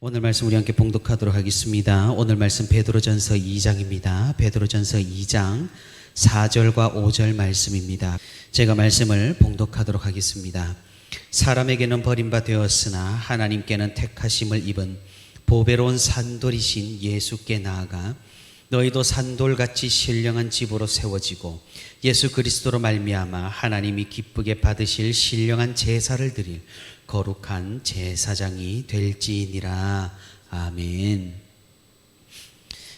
오늘 말씀 우리 함께 봉독하도록 하겠습니다. 오늘 말씀 베드로전서 2장입니다. 베드로전서 2장 4절과 5절 말씀입니다. 제가 말씀을 봉독하도록 하겠습니다. 사람에게는 버림바 되었으나 하나님께는 택하심을 입은 보배로운 산돌이신 예수께 나아가 너희도 산돌같이 신령한 집으로 세워지고 예수 그리스도로 말미암아 하나님이 기쁘게 받으실 신령한 제사를 드릴 거룩한 제사장이 될지니라 아멘.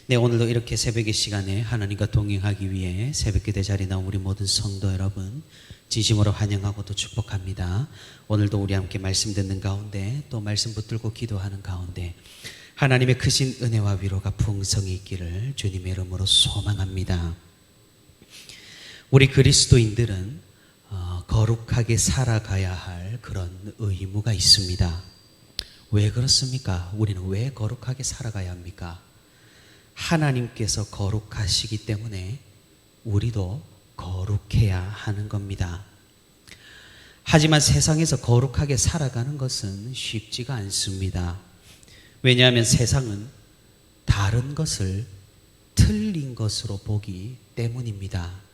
네 오늘도 이렇게 새벽의 시간에 하나님과 동행하기 위해 새벽기대 자리 나온 우리 모든 성도 여러분 진심으로 환영하고 또 축복합니다. 오늘도 우리 함께 말씀 듣는 가운데 또 말씀 붙들고 기도하는 가운데 하나님의 크신 은혜와 위로가 풍성히 있기를 주님의 이름으로 소망합니다. 우리 그리스도인들은 어, 거룩하게 살아가야 할 그런 의무가 있습니다. 왜 그렇습니까? 우리는 왜 거룩하게 살아가야 합니까? 하나님께서 거룩하시기 때문에 우리도 거룩해야 하는 겁니다. 하지만 세상에서 거룩하게 살아가는 것은 쉽지가 않습니다. 왜냐하면 세상은 다른 것을 틀린 것으로 보기 때문입니다.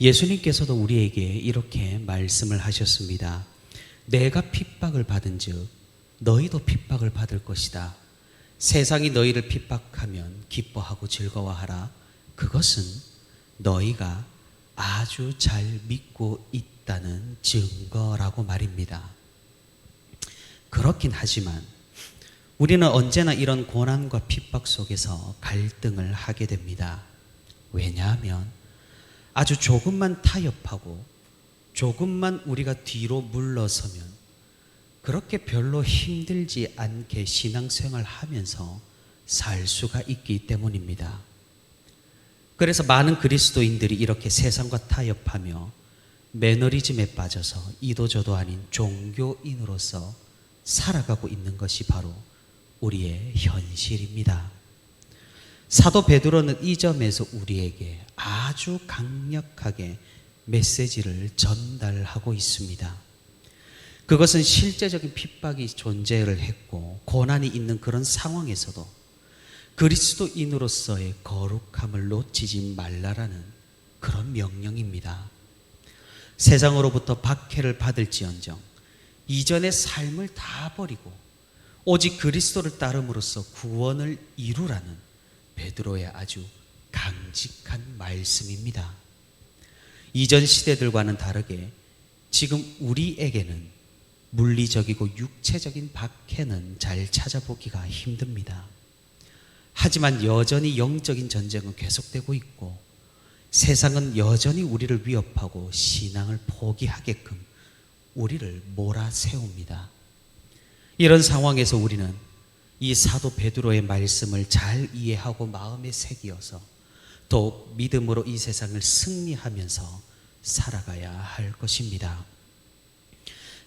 예수님께서도 우리에게 이렇게 말씀을 하셨습니다. 내가 핍박을 받은 즉 너희도 핍박을 받을 것이다. 세상이 너희를 핍박하면 기뻐하고 즐거워하라. 그것은 너희가 아주 잘 믿고 있다는 증거라고 말입니다. 그렇긴 하지만 우리는 언제나 이런 고난과 핍박 속에서 갈등을 하게 됩니다. 왜냐하면 아주 조금만 타협하고 조금만 우리가 뒤로 물러서면 그렇게 별로 힘들지 않게 신앙생활 하면서 살 수가 있기 때문입니다. 그래서 많은 그리스도인들이 이렇게 세상과 타협하며 매너리즘에 빠져서 이도저도 아닌 종교인으로서 살아가고 있는 것이 바로 우리의 현실입니다. 사도 베드로는 이 점에서 우리에게 아주 강력하게 메시지를 전달하고 있습니다. 그것은 실제적인 핍박이 존재를 했고 고난이 있는 그런 상황에서도 그리스도인으로서의 거룩함을 놓치지 말라라는 그런 명령입니다. 세상으로부터 박해를 받을지언정 이전의 삶을 다 버리고 오직 그리스도를 따름으로써 구원을 이루라는 베드로의 아주 강직한 말씀입니다. 이전 시대들과는 다르게 지금 우리에게는 물리적이고 육체적인 박해는 잘 찾아보기가 힘듭니다. 하지만 여전히 영적인 전쟁은 계속되고 있고 세상은 여전히 우리를 위협하고 신앙을 포기하게끔 우리를 몰아세웁니다. 이런 상황에서 우리는 이 사도 베드로의 말씀을 잘 이해하고 마음에 새기어서 더욱 믿음으로 이 세상을 승리하면서 살아가야 할 것입니다.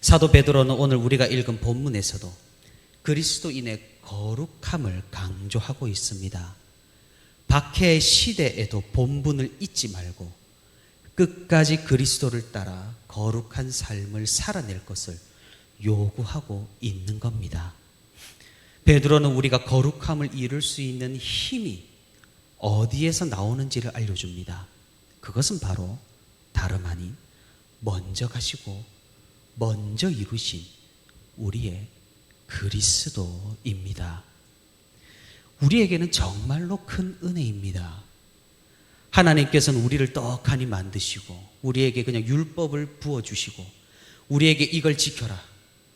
사도 베드로는 오늘 우리가 읽은 본문에서도 그리스도인의 거룩함을 강조하고 있습니다. 박해의 시대에도 본분을 잊지 말고 끝까지 그리스도를 따라 거룩한 삶을 살아낼 것을 요구하고 있는 겁니다. 베드로는 우리가 거룩함을 이룰 수 있는 힘이 어디에서 나오는지를 알려줍니다. 그것은 바로 다름 아닌 먼저 가시고 먼저 이루신 우리의 그리스도입니다. 우리에게는 정말로 큰 은혜입니다. 하나님께서는 우리를 떡하니 만드시고 우리에게 그냥 율법을 부어주시고 우리에게 이걸 지켜라.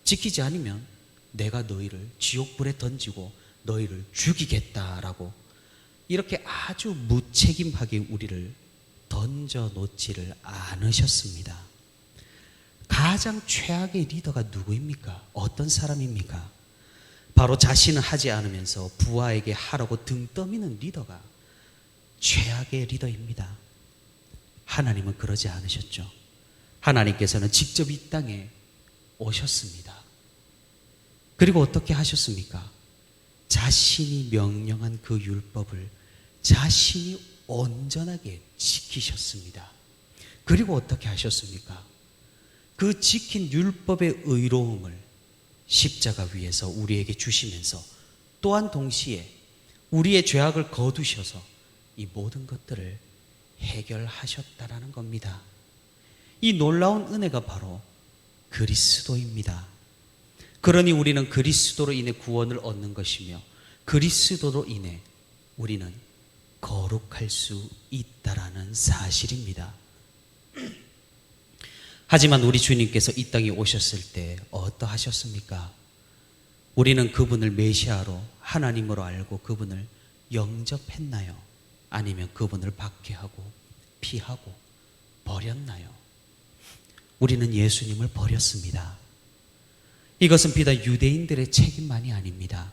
지키지 않으면 내가 너희를 지옥불에 던지고 너희를 죽이겠다라고 이렇게 아주 무책임하게 우리를 던져 놓지를 않으셨습니다. 가장 최악의 리더가 누구입니까? 어떤 사람입니까? 바로 자신은 하지 않으면서 부하에게 하라고 등 떠미는 리더가 최악의 리더입니다. 하나님은 그러지 않으셨죠. 하나님께서는 직접 이 땅에 오셨습니다. 그리고 어떻게 하셨습니까? 자신이 명령한 그 율법을 자신이 온전하게 지키셨습니다. 그리고 어떻게 하셨습니까? 그 지킨 율법의 의로움을 십자가 위에서 우리에게 주시면서 또한 동시에 우리의 죄악을 거두셔서 이 모든 것들을 해결하셨다라는 겁니다. 이 놀라운 은혜가 바로 그리스도입니다. 그러니 우리는 그리스도로 인해 구원을 얻는 것이며 그리스도로 인해 우리는 거룩할 수 있다라는 사실입니다. 하지만 우리 주님께서 이 땅에 오셨을 때 어떠하셨습니까? 우리는 그분을 메시아로 하나님으로 알고 그분을 영접했나요? 아니면 그분을 박해하고 피하고 버렸나요? 우리는 예수님을 버렸습니다. 이것은 비단 유대인들의 책임만이 아닙니다.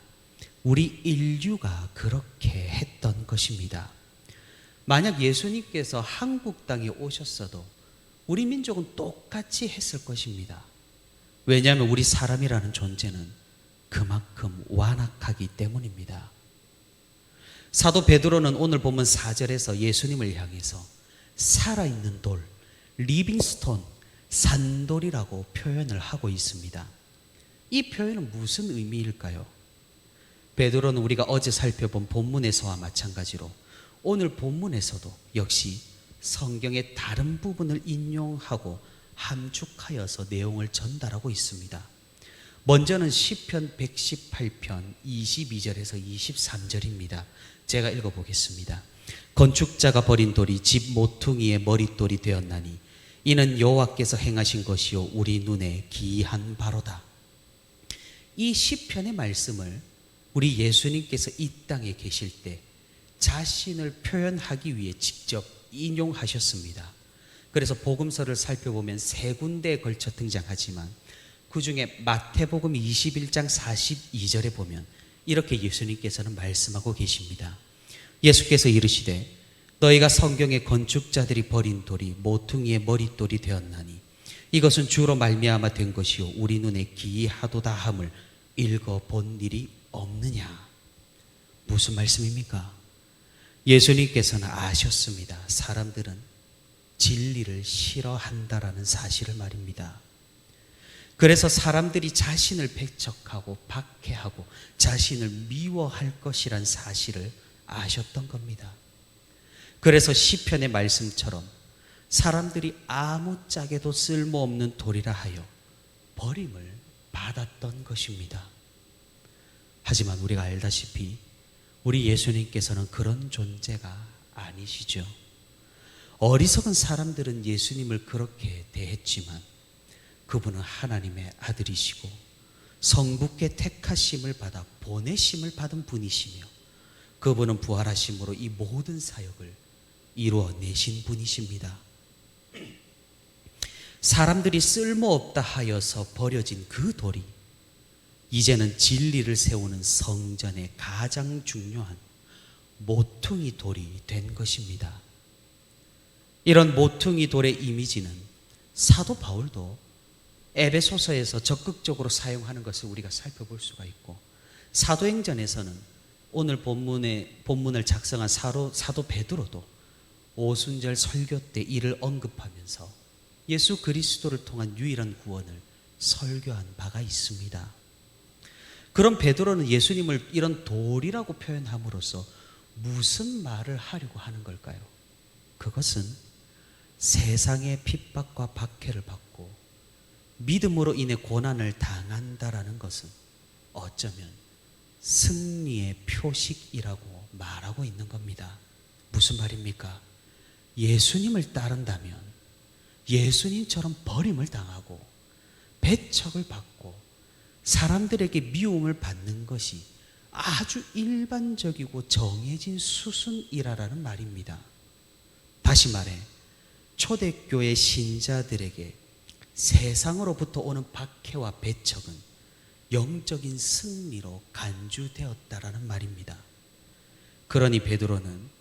우리 인류가 그렇게 했던 것입니다. 만약 예수님께서 한국 땅에 오셨어도 우리 민족은 똑같이 했을 것입니다. 왜냐하면 우리 사람이라는 존재는 그만큼 완악하기 때문입니다. 사도 베드로는 오늘 보면 4절에서 예수님을 향해서 살아있는 돌, 리빙스톤, 산돌이라고 표현을 하고 있습니다. 이 표현은 무슨 의미일까요? 베드로는 우리가 어제 살펴본 본문에서와 마찬가지로 오늘 본문에서도 역시 성경의 다른 부분을 인용하고 함축하여서 내용을 전달하고 있습니다. 먼저는 시편 118편 22절에서 23절입니다. 제가 읽어 보겠습니다. 건축자가 버린 돌이 집 모퉁이의 머릿돌이 되었나니 이는 여호와께서 행하신 것이요 우리 눈에 기이한 바로다. 이 시편의 말씀을 우리 예수님께서 이 땅에 계실 때 자신을 표현하기 위해 직접 인용하셨습니다. 그래서 복음서를 살펴보면 세 군데에 걸쳐 등장하지만 그 중에 마태복음 21장 42절에 보면 이렇게 예수님께서는 말씀하고 계십니다. 예수께서 이르시되 너희가 성경의 건축자들이 버린 돌이 모퉁이의 머릿돌이 되었나니 이것은 주로 말미암아 된 것이요 우리 눈에 기이하도다 함을 읽어 본 일이 없느냐 무슨 말씀입니까? 예수님께서는 아셨습니다. 사람들은 진리를 싫어한다라는 사실을 말입니다. 그래서 사람들이 자신을 배척하고 박해하고 자신을 미워할 것이란 사실을 아셨던 겁니다. 그래서 시편의 말씀처럼 사람들이 아무 짝에도 쓸모없는 돌이라 하여 버림을 받았던 것입니다. 하지만 우리가 알다시피 우리 예수님께서는 그런 존재가 아니시죠. 어리석은 사람들은 예수님을 그렇게 대했지만 그분은 하나님의 아들이시고 성부께 택하심을 받아 보내심을 받은 분이시며 그분은 부활하심으로 이 모든 사역을 이루어내신 분이십니다. 사람들이 쓸모없다 하여서 버려진 그 돌이 이제는 진리를 세우는 성전의 가장 중요한 모퉁이 돌이 된 것입니다. 이런 모퉁이 돌의 이미지는 사도 바울도 에베소서에서 적극적으로 사용하는 것을 우리가 살펴볼 수가 있고 사도행전에서는 오늘 본문의 본문을 작성한 사도, 사도 베드로도 오순절 설교 때 이를 언급하면서 예수 그리스도를 통한 유일한 구원을 설교한 바가 있습니다. 그럼 베드로는 예수님을 이런 돌이라고 표현함으로써 무슨 말을 하려고 하는 걸까요? 그것은 세상의 핍박과 박해를 받고 믿음으로 인해 고난을 당한다라는 것은 어쩌면 승리의 표식이라고 말하고 있는 겁니다. 무슨 말입니까? 예수님을 따른다면 예수님처럼 버림을 당하고 배척을 받고 사람들에게 미움을 받는 것이 아주 일반적이고 정해진 수순이라라는 말입니다. 다시 말해 초대교회 신자들에게 세상으로부터 오는 박해와 배척은 영적인 승리로 간주되었다라는 말입니다. 그러니 베드로는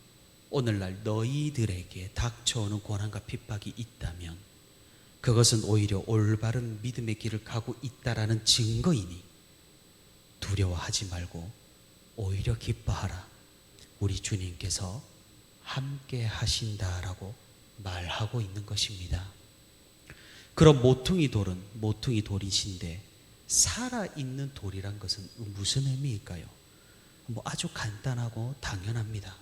오늘날 너희들에게 닥쳐오는 고난과 핍박이 있다면 그것은 오히려 올바른 믿음의 길을 가고 있다라는 증거이니 두려워하지 말고 오히려 기뻐하라. 우리 주님께서 함께 하신다라고 말하고 있는 것입니다. 그럼 모퉁이 돌은 모퉁이 돌이신데 살아있는 돌이란 것은 무슨 의미일까요? 뭐 아주 간단하고 당연합니다.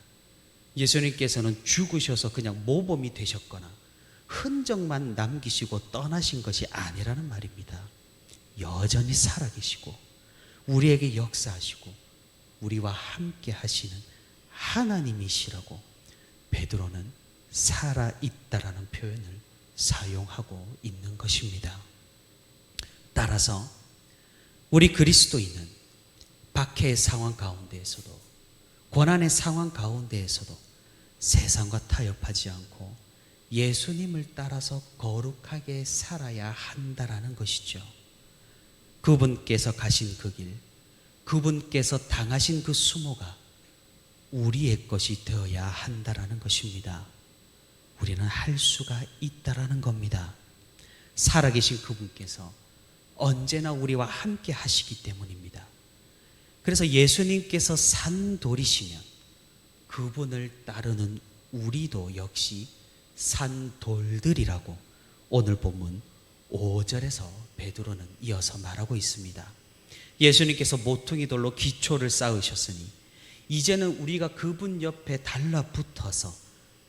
예수님께서는 죽으셔서 그냥 모범이 되셨거나 흔적만 남기시고 떠나신 것이 아니라는 말입니다. 여전히 살아계시고 우리에게 역사하시고 우리와 함께 하시는 하나님이시라고 베드로는 살아 있다라는 표현을 사용하고 있는 것입니다. 따라서 우리 그리스도인은 박해의 상황 가운데에서도 고난의 상황 가운데에서도 세상과 타협하지 않고 예수님을 따라서 거룩하게 살아야 한다라는 것이죠. 그분께서 가신 그 길, 그분께서 당하신 그 수모가 우리의 것이 되어야 한다라는 것입니다. 우리는 할 수가 있다라는 겁니다. 살아계신 그분께서 언제나 우리와 함께 하시기 때문입니다. 그래서 예수님께서 산 돌이시면 그분을 따르는 우리도 역시 산 돌들이라고 오늘 본문 5절에서 베드로는 이어서 말하고 있습니다. 예수님께서 모퉁이 돌로 기초를 쌓으셨으니 이제는 우리가 그분 옆에 달라붙어서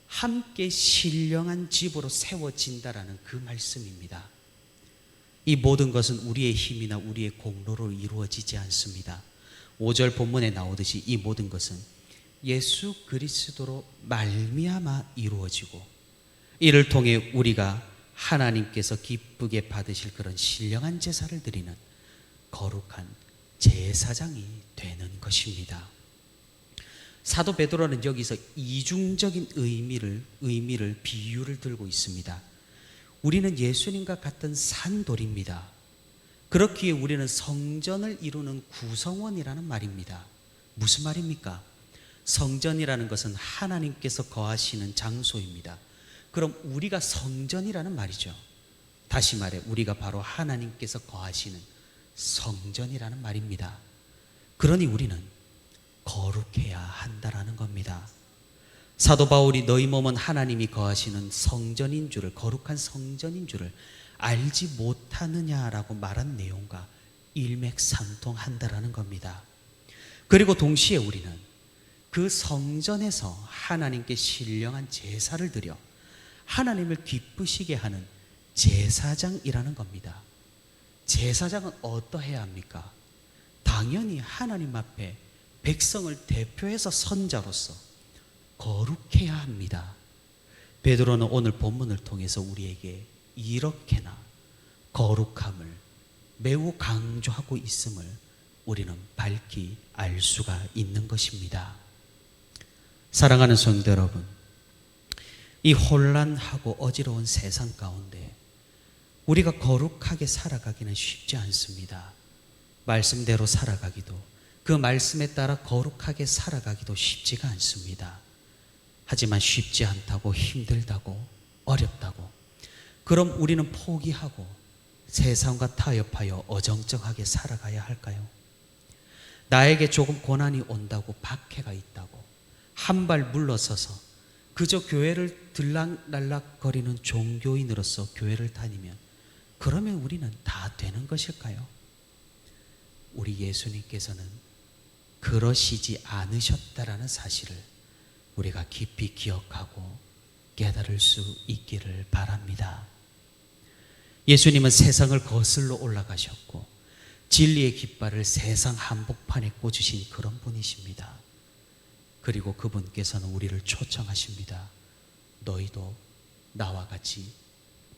함께 신령한 집으로 세워진다라는 그 말씀입니다. 이 모든 것은 우리의 힘이나 우리의 공로로 이루어지지 않습니다. 5절 본문에 나오듯이 이 모든 것은 예수 그리스도로 말미암아 이루어지고 이를 통해 우리가 하나님께서 기쁘게 받으실 그런 신령한 제사를 드리는 거룩한 제사장이 되는 것입니다. 사도 베드로는 여기서 이중적인 의미를 의미를 비유를 들고 있습니다. 우리는 예수님과 같은 산돌입니다. 그렇기에 우리는 성전을 이루는 구성원이라는 말입니다. 무슨 말입니까? 성전이라는 것은 하나님께서 거하시는 장소입니다. 그럼 우리가 성전이라는 말이죠. 다시 말해 우리가 바로 하나님께서 거하시는 성전이라는 말입니다. 그러니 우리는 거룩해야 한다라는 겁니다. 사도 바울이 너희 몸은 하나님이 거하시는 성전인 줄을 거룩한 성전인 줄을 알지 못하느냐라고 말한 내용과 일맥상통한다라는 겁니다. 그리고 동시에 우리는 그 성전에서 하나님께 신령한 제사를 드려 하나님을 기쁘시게 하는 제사장이라는 겁니다. 제사장은 어떠해야 합니까? 당연히 하나님 앞에 백성을 대표해서 선자로서 거룩해야 합니다. 베드로는 오늘 본문을 통해서 우리에게 이렇게나 거룩함을 매우 강조하고 있음을 우리는 밝히 알 수가 있는 것입니다. 사랑하는 성도 여러분, 이 혼란하고 어지러운 세상 가운데 우리가 거룩하게 살아가기는 쉽지 않습니다. 말씀대로 살아가기도 그 말씀에 따라 거룩하게 살아가기도 쉽지가 않습니다. 하지만 쉽지 않다고 힘들다고 어렵다고 그럼 우리는 포기하고 세상과 타협하여 어정쩡하게 살아가야 할까요? 나에게 조금 고난이 온다고 박해가 있다고 한 발 물러서서 그저 교회를 들락날락거리는 종교인으로서 교회를 다니면 그러면 우리는 다 되는 것일까요? 우리 예수님께서는 그러시지 않으셨다라는 사실을 우리가 깊이 기억하고 깨달을 수 있기를 바랍니다. 예수님은 세상을 거슬러 올라가셨고 진리의 깃발을 세상 한복판에 꽂으신 그런 분이십니다. 그리고 그분께서는 우리를 초청하십니다. 너희도 나와 같이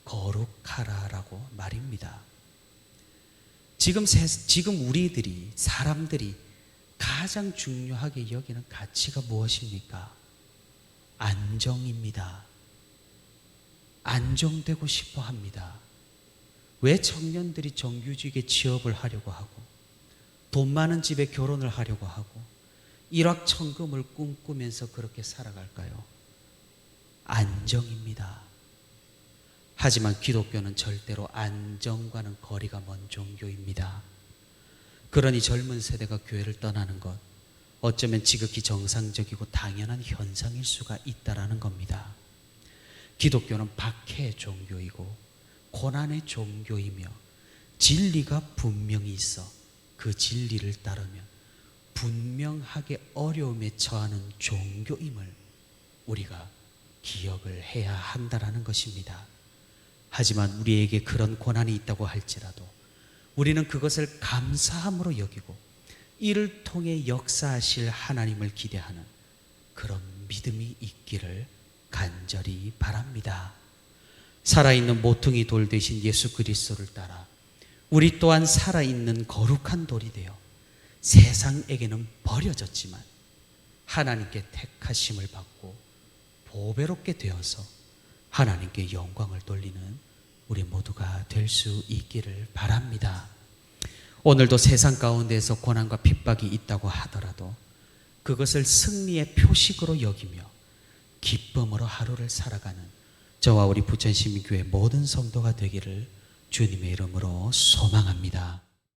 거룩하라라고 말입니다. 지금 세, 지금 우리들이 사람들이 가장 중요하게 여기는 가치가 무엇입니까? 안정입니다. 안정되고 싶어 합니다. 왜 청년들이 정규직에 취업을 하려고 하고 돈 많은 집에 결혼을 하려고 하고 일확천금을 꿈꾸면서 그렇게 살아갈까요? 안정입니다. 하지만 기독교는 절대로 안정과는 거리가 먼 종교입니다. 그러니 젊은 세대가 교회를 떠나는 것 어쩌면 지극히 정상적이고 당연한 현상일 수가 있다라는 겁니다. 기독교는 박해의 종교이고 고난의 종교이며 진리가 분명히 있어 그 진리를 따르면 분명하게 어려움에 처하는 종교임을 우리가 기억을 해야 한다라는 것입니다. 하지만 우리에게 그런 고난이 있다고 할지라도 우리는 그것을 감사함으로 여기고 이를 통해 역사하실 하나님을 기대하는 그런 믿음이 있기를 간절히 바랍니다. 살아있는 모퉁이 돌 대신 예수 그리스도를 따라 우리 또한 살아있는 거룩한 돌이 되어 세상에게는 버려졌지만 하나님께 택하심을 받고 보배롭게 되어서 하나님께 영광을 돌리는 우리 모두가 될 수 있기를 바랍니다. 오늘도 세상 가운데에서 고난과 핍박이 있다고 하더라도 그것을 승리의 표식으로 여기며 기쁨으로 하루를 살아가는 저와 우리 부천시민교회 모든 성도가 되기를 주님의 이름으로 소망합니다.